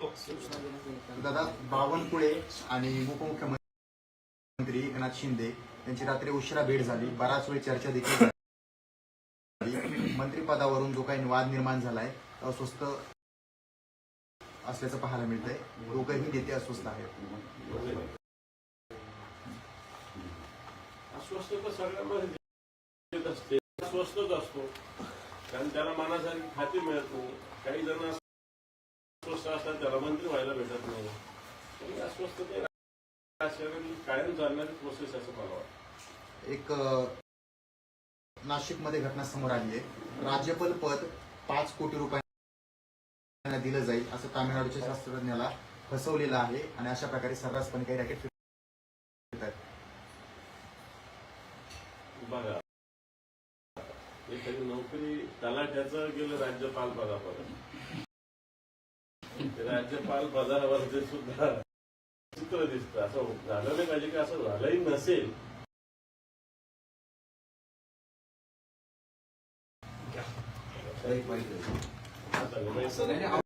दादा बावनकुळे आणि उपमुख्यमंत्री एकनाथ शिंदे यांची रात्री उशिरा भेट झाली. बराच वेळ चर्चा देखील झाली. मंत्रिपदावरून जो काही वाद निर्माण झालाय तो अस्वस्थ असल्याचं पाहायला मिळतंय. दोघंही नेते अस्वस्थ आहेत. अस्वस्थ तर सगळ्यांना असते. अस्वस्थच असतो. कारण त्याला मनासारखी खाती मिळत नाही. काही जण अस्वस्थ असतात त्याला मंत्री व्हायला भेटत नाही. आणि अस्वस्थ ते कायम चालणारी प्रोसेस असं मला वाटतं. एक नाशिकमध्ये घटना समोर आली आहे. राज्यपाल पद पाच कोटी रुपयांना दिलं जाईल असं तामिळनाडूच्या शास्त्रज्ञाला फसवलेलं आहे आणि अशा प्रकारे सर्रासपणे काही रॅकेट बघा. एखादी नोकरी तलाठ्याचं गेलं राज्यपाल पदापर्यंत. राज्यपाल पदावरती सुद्धा चित्र दिसतं. असं झालं नाही पाहिजे की असं झालंही नसेल. आता